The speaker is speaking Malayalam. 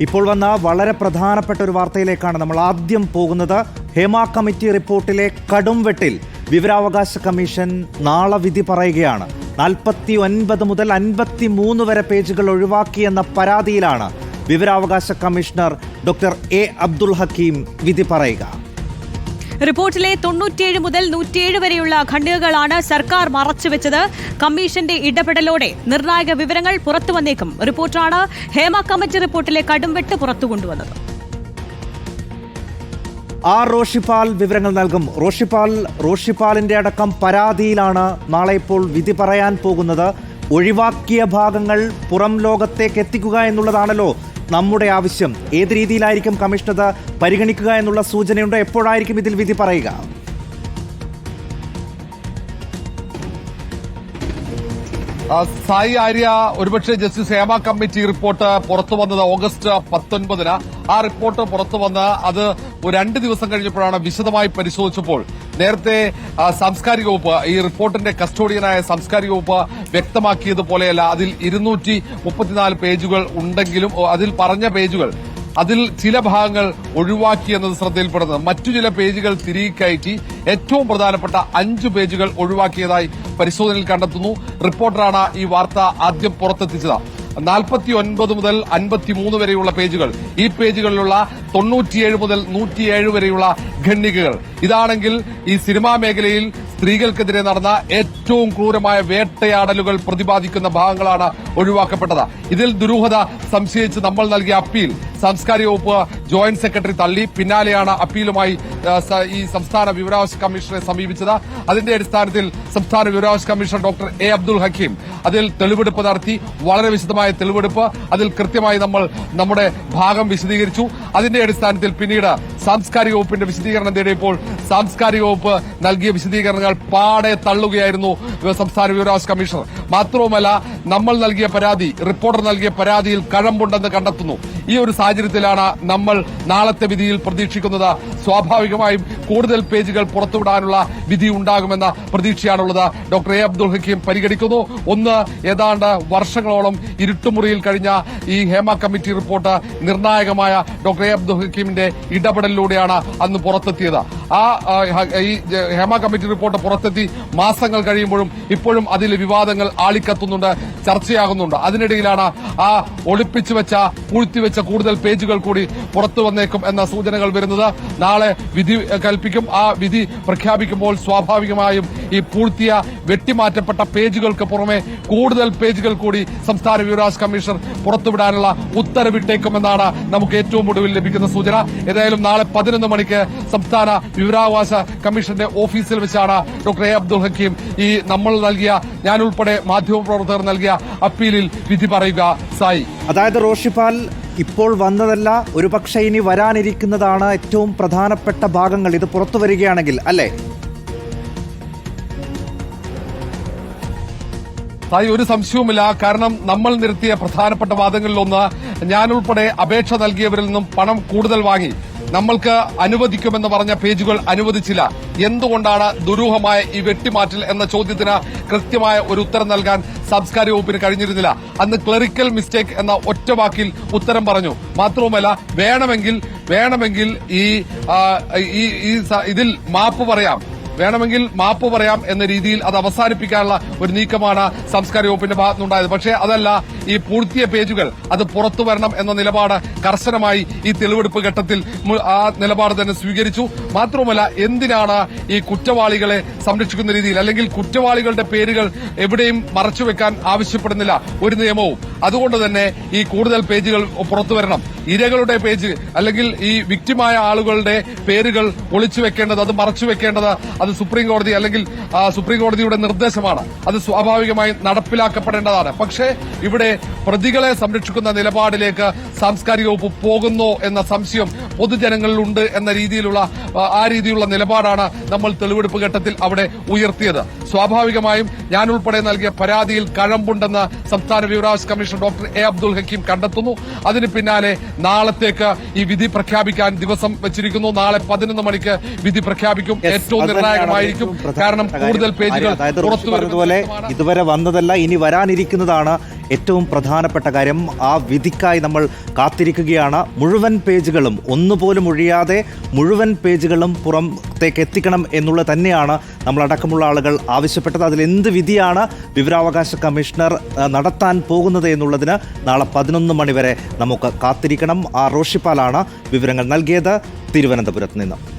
ഇപ്പോൾ വന്ന വളരെ പ്രധാനപ്പെട്ട ഒരു വാർത്തയിലേക്കാണ് നമ്മൾ ആദ്യം പോകുന്നത്. ഹേമ കമ്മിറ്റി റിപ്പോർട്ടിലെ കടുംവെട്ടിൽ വിവരാവകാശ കമ്മീഷൻ നാളെ വിധി പറയുകയാണ്. നാൽപ്പത്തി ഒൻപത് മുതൽ അൻപത്തി മൂന്ന് വരെ പേജുകൾ ഒഴിവാക്കിയെന്ന പരാതിയിലാണ് വിവരാവകാശ commissioner doctor A Abdul Hakeem വിധി പറയുക. റിപ്പോർട്ടിലെ തൊണ്ണൂറ്റിയേഴ് മുതൽ നൂറ്റിയേഴ് വരെയുള്ള ഖണ്ഡികകളാണ് സർക്കാർ മറച്ചുവെച്ചത് കമ്മീഷന്റെ ഇടപെടലോടെ നിർണായക വിവരങ്ങൾ പുറത്തു വന്നേക്കും. റിപ്പോർട്ടാണ് ഹേമ കമ്മിറ്റി റിപ്പോർട്ടിലെ കടുംവെട്ട് പുറത്തു കൊണ്ടുവന്നത് ആർ റോഷിപ്പാൽ വിവരങ്ങൾ നൽകും. റോഷിപ്പാൽ റോഷിപ്പാലിന്റെ അടക്കം പരാതിയിലാണ് നാളെ ഇപ്പോൾ വിധി പറയാൻ പോകുന്നത്. ഒഴിവാക്കിയ ഭാഗങ്ങൾ പുറം ലോകത്തേക്ക് എത്തിക്കുക എന്നുള്ളതാണല്ലോ നമ്മുടെ ആവശ്യം ഏത് രീതിയിലായിരിക്കും കമ്മീഷൻ അത് പരിഗണിക്കുക എന്നുള്ള സൂചനയുണ്ട്? എപ്പോഴായിരിക്കും ഇതിൽ വിധി പറയുക? സായി ആര്യ ഒരുപക്ഷെ ജസ്റ്റിസ് ഹേമ കമ്മിറ്റി റിപ്പോർട്ട് പുറത്തു വന്നത് ഓഗസ്റ്റ് പത്തൊൻപതിന്. ആ റിപ്പോർട്ട് പുറത്തു വന്ന് അത് രണ്ട് ദിവസം കഴിഞ്ഞപ്പോഴാണ് വിശദമായി പരിശോധിച്ചപ്പോൾ നേരത്തെ സാംസ്കാരിക വകുപ്പ് ഈ റിപ്പോർട്ടിന്റെ കസ്റ്റോഡിയനായ സാംസ്കാരിക വകുപ്പ് വ്യക്തമാക്കിയതുപോലെയല്ല. അതിൽ ഇരുന്നൂറ്റി മുപ്പത്തിനാല് പേജുകൾ ഉണ്ടെങ്കിലും അതിൽ പറഞ്ഞ പേജുകൾ അതിൽ ചില ഭാഗങ്ങൾ ഒഴിവാക്കി എന്നത് ശ്രദ്ധയിൽപ്പെടുന്നത്. മറ്റു ചില പേജുകൾ തിരികെ കയറ്റി ഏറ്റവും പ്രധാനപ്പെട്ട അഞ്ച് പേജുകൾ ഒഴിവാക്കിയതായി പരിശോധനയിൽ കണ്ടെത്തുന്നു. റിപ്പോർട്ടറാണ് ഈ വാർത്ത ആദ്യം പുറത്തെത്തിച്ചത്. നാൽപ്പത്തി ഒൻപത് മുതൽ അൻപത്തിമൂന്ന് വരെയുള്ള പേജുകൾ. ഈ പേജുകളിലുള്ള തൊണ്ണൂറ്റിയേഴ് മുതൽ നൂറ്റിയേഴ് വരെയുള്ള ഖണ്ഡികകൾ. ഇതാണെങ്കിൽ ഈ സിനിമാ മേഖലയിൽ സ്ത്രീകൾക്കെതിരെ നടന്ന ഏറ്റവും ക്രൂരമായ വേട്ടയാടലുകൾ പ്രതിപാദിക്കുന്ന ഭാഗങ്ങളാണ് ഒഴിവാക്കപ്പെട്ടത്. ഇതിൽ ദുരൂഹത സംശയിച്ച് നമ്മൾ നൽകിയ അപ്പീൽ. സാംസ്കാരിക വകുപ്പ് ജോയിന്റ് സെക്രട്ടറി തള്ളി. പിന്നാലെയാണ് അപ്പീലുമായി ഈ സംസ്ഥാന വിവരാവകാശ കമ്മീഷനെ സമീപിച്ചത്. അതിന്റെ അടിസ്ഥാനത്തിൽ സംസ്ഥാന വിവരാവകാശ commissioner doctor A Abdul Hakeem അതിൽ തെളിവെടുപ്പ് നടത്തി. വളരെ വിശദമായ തെളിവെടുപ്പ്. അതിൽ കൃത്യമായി നമ്മൾ നമ്മുടെ ഭാഗം വിശദീകരിച്ചു. അതിന്റെ അടിസ്ഥാനത്തിൽ പിന്നീട് സാംസ്കാരിക വകുപ്പിന്റെ വിശദീകരണം തേടിയപ്പോൾ സാംസ്കാരിക വകുപ്പ് നൽകിയ വിശദീകരണങ്ങൾ പാടെ തള്ളുകയായിരുന്നു സംസ്ഥാന വിവരാവകാശ കമ്മീഷണർ. മാത്രവുമല്ല നമ്മൾ നൽകിയ പരാതി റിപ്പോർട്ടർ നൽകിയ പരാതിയിൽ കഴമ്പുണ്ടെന്ന് കണ്ടെത്തുന്നു. ഈ ഒരു സാഹചര്യത്തിലാണ് നമ്മൾ നാളത്തെ വിധിയിൽ പ്രതീക്ഷിക്കുന്നത്. സ്വാഭാവികമായും കൂടുതൽ പേജുകൾ പുറത്തുവിടാനുള്ള വിധി ഉണ്ടാകുമെന്ന പ്രതീക്ഷയാണുള്ളത്. ഡോക്ടർ എ അബ്ദുൽ ഹക്കീം പരിഗണിക്കുന്നു. ഒന്ന് ഏതാണ്ട് വർഷങ്ങളോളം ഇരുട്ടുമുറിയിൽ കഴിഞ്ഞ ഈ ഹേമ കമ്മിറ്റി റിപ്പോർട്ട് നിർണായകമായ ഡോക്ടർ എ അബ്ദുൽ ഹക്കീമിന്റെ ഇടപെടലിലൂടെയാണ് അന്ന് പുറത്തെത്തിയത്. ആ ഈ ഹേമ കമ്മിറ്റി റിപ്പോർട്ട് പുറത്തെത്തി മാസങ്ങൾ കഴിയുമ്പോഴും ഇപ്പോഴും അതിൽ വിവാദങ്ങൾ ആളിക്കത്തുന്നുണ്ട് ചർച്ചയാകുന്നുണ്ട്. അതിനിടയിലാണ് ആ ഒളിപ്പിച്ചു വെച്ച പൂഴ്ത്തിവെച്ച കൂടുതൽ പേജുകൾ കൂടി പുറത്തു വന്നേക്കും എന്ന സൂചനകൾ വരുന്നത്. നാളെ വിധി കൽപ്പിക്കും. ആ വിധി പ്രഖ്യാപിക്കുമ്പോൾ സ്വാഭാവികമായും ഈ പൂഴ്ത്തിയ വെട്ടിമാറ്റപ്പെട്ട പേജുകൾക്ക് പുറമെ കൂടുതൽ പേജുകൾ കൂടി സംസ്ഥാന വിവരാസ് കമ്മീഷണർ പുറത്തുവിടാനുള്ള ഉത്തരവിട്ടേക്കുമെന്നാണ് നമുക്ക് ഏറ്റവും ഒടുവിൽ ലഭിക്കുന്ന സൂചന. ഏതായാലും നാളെ പതിനൊന്ന് മണിക്ക് സംസ്ഥാന വിവരാവകാശ കമ്മീഷന്റെ ഓഫീസിൽ വെച്ചാണ് ഡോക്ടർ എ അബ്ദുൾ ഹക്കീം ഈ നമ്മൾ നൽകിയ ഞാൻ ഉൾപ്പെടെ മാധ്യമപ്രവർത്തകർ നൽകിയ അപ്പീലിൽ വിധി പറയുക. സായി. അതായത് റോഷിപ്പാൽ ഇപ്പോൾ വന്നതല്ല ഒരുപക്ഷെ ഇനി വരാനിരിക്കുന്നതാണ് ഏറ്റവും പ്രധാനപ്പെട്ട ഭാഗങ്ങൾ. ഇത് പുറത്തു വരികയാണെങ്കിൽ അല്ലേ? സായി ഒരു സംശയവുമില്ല. കാരണം നമ്മൾ നിർത്തിയ പ്രധാനപ്പെട്ട വാദങ്ങളിലൊന്ന് ഞാൻ ഉൾപ്പെടെ അപേക്ഷ നൽകിയവരിൽ നിന്നും പണം കൂടുതൽ വാങ്ങി. നമ്മൾക്ക് അനുവദിക്കുമെന്ന് പറഞ്ഞ പേജുകൾ അനുവദിച്ചില്ല. എന്തുകൊണ്ടാണ് ദുരൂഹമായ ഈ വെട്ടിമാറ്റൽ എന്ന ചോദ്യത്തിന് കൃത്യമായ ഒരു ഉത്തരം നൽകാൻ സാംസ്കാരിക വകുപ്പിന് കഴിഞ്ഞിരുന്നില്ല? അന്ന് ക്ലറിക്കൽ മിസ്റ്റേക്ക് എന്ന ഒറ്റ വാക്കിൽ ഉത്തരം പറഞ്ഞു. മാത്രവുമല്ല വേണമെങ്കിൽ വേണമെങ്കിൽ ഈ ഇതിൽ മാപ്പ് പറയാം. വേണമെങ്കിൽ മാപ്പ് പറയാം എന്ന രീതിയിൽ അത് അവസാനിപ്പിക്കാനുള്ള ഒരു നീക്കമാണ് സംസ്കാര വകുപ്പിന്റെ ഭാഗത്തുനിന്നുണ്ടായത്. പക്ഷേ അതല്ല ഈ പൂർത്തിയ പേജുകൾ അത് പുറത്തു വരണം എന്ന നിലപാട് കർശനമായി ഈ തെളിവെടുപ്പ് ഘട്ടത്തിൽ ആ നിലപാട് തന്നെ സ്വീകരിച്ചു. മാത്രവുമല്ല എന്തിനാണ് ഈ കുറ്റവാളികളെ സംരക്ഷിക്കുന്ന രീതിയിൽ അല്ലെങ്കിൽ കുറ്റവാളികളുടെ പേരുകൾ എവിടെയും മറച്ചുവെക്കാൻ ആവശ്യപ്പെടുന്നില്ല ഒരു നിയമവും? അതുകൊണ്ട് തന്നെ ഈ കൂടുതൽ പേജുകൾ പുറത്തു വരണം. ഇരകളുടെ പേജ് അല്ലെങ്കിൽ ഈ വിക്ടിമായ ആളുകളുടെ പേരുകൾ ഒളിച്ചു വെക്കേണ്ടത് അത് മറച്ചു വെക്കേണ്ടത് അത് സുപ്രീം കോടതി അല്ലെങ്കിൽ സുപ്രീം കോടതിയുടെ നിർദ്ദേശമാണ്. അത് സ്വാഭാവികമായി നടപ്പിലാക്കപ്പെടേണ്ടതാണ്. പക്ഷേ ഇവിടെ പ്രതികളെ സംരക്ഷിക്കുന്ന നിലപാടിലേക്ക് സാംസ്കാരിക വകുപ്പ് പോകുന്നോ എന്ന സംശയം പൊതുജനങ്ങളിലുണ്ട് എന്ന രീതിയിലുള്ള ആ രീതിയിലുള്ള നിലപാടാണ് നമ്മൾ തെളിവെടുപ്പ് ഘട്ടത്തിൽ അവിടെ ഉയർത്തിയത്. സ്വാഭാവികമായും ഞാൻ ഉൾപ്പെടെ നൽകിയ പരാതിയിൽ കഴമ്പുണ്ടെന്ന് സംസ്ഥാന വിവരാവകാശ commissioner doctor A Abdul Hakeem കണ്ടെത്തുന്നു. അതിന് പിന്നാലെ നാളത്തേക്ക് ഈ വിധി പ്രഖ്യാപിക്കാൻ ദിവസം വെച്ചിരിക്കുന്നു. നാളെ പതിനൊന്ന് മണിക്ക് വിധി പ്രഖ്യാപിക്കും. ഏറ്റവും നിർണായകമായിരിക്കും. കാരണം കൂടുതൽ പേജുകൾ പുറത്തു പറഞ്ഞതുപോലെ ഇതുവരെ വന്നതല്ല ഇനി വരാനിരിക്കുന്നതാണ് ഏറ്റവും പ്രധാനപ്പെട്ട കാര്യം ആ വിധിക്കായി നമ്മൾ കാത്തിരിക്കുകയാണ്. മുഴുവൻ പേജുകളും ഒന്നുപോലും ഒഴിയാതെ മുഴുവൻ പേജുകളും പുറത്തേക്ക് എത്തിക്കണം എന്നുള്ളത് തന്നെയാണ് നമ്മളടക്കമുള്ള ആളുകൾ ആവശ്യപ്പെട്ടത്. അതിൽ എന്ത് വിധിയാണ് വിവരാവകാശ കമ്മീഷണർ നടത്താൻ പോകുന്നത് എന്നുള്ളതിന് നാളെ പതിനൊന്ന് മണിവരെ നമുക്ക് കാത്തിരിക്കണം. ആ റോഷിപ്പാലാണ് വിവരങ്ങൾ നൽകിയത്. തിരുവനന്തപുരത്ത് നിന്ന്.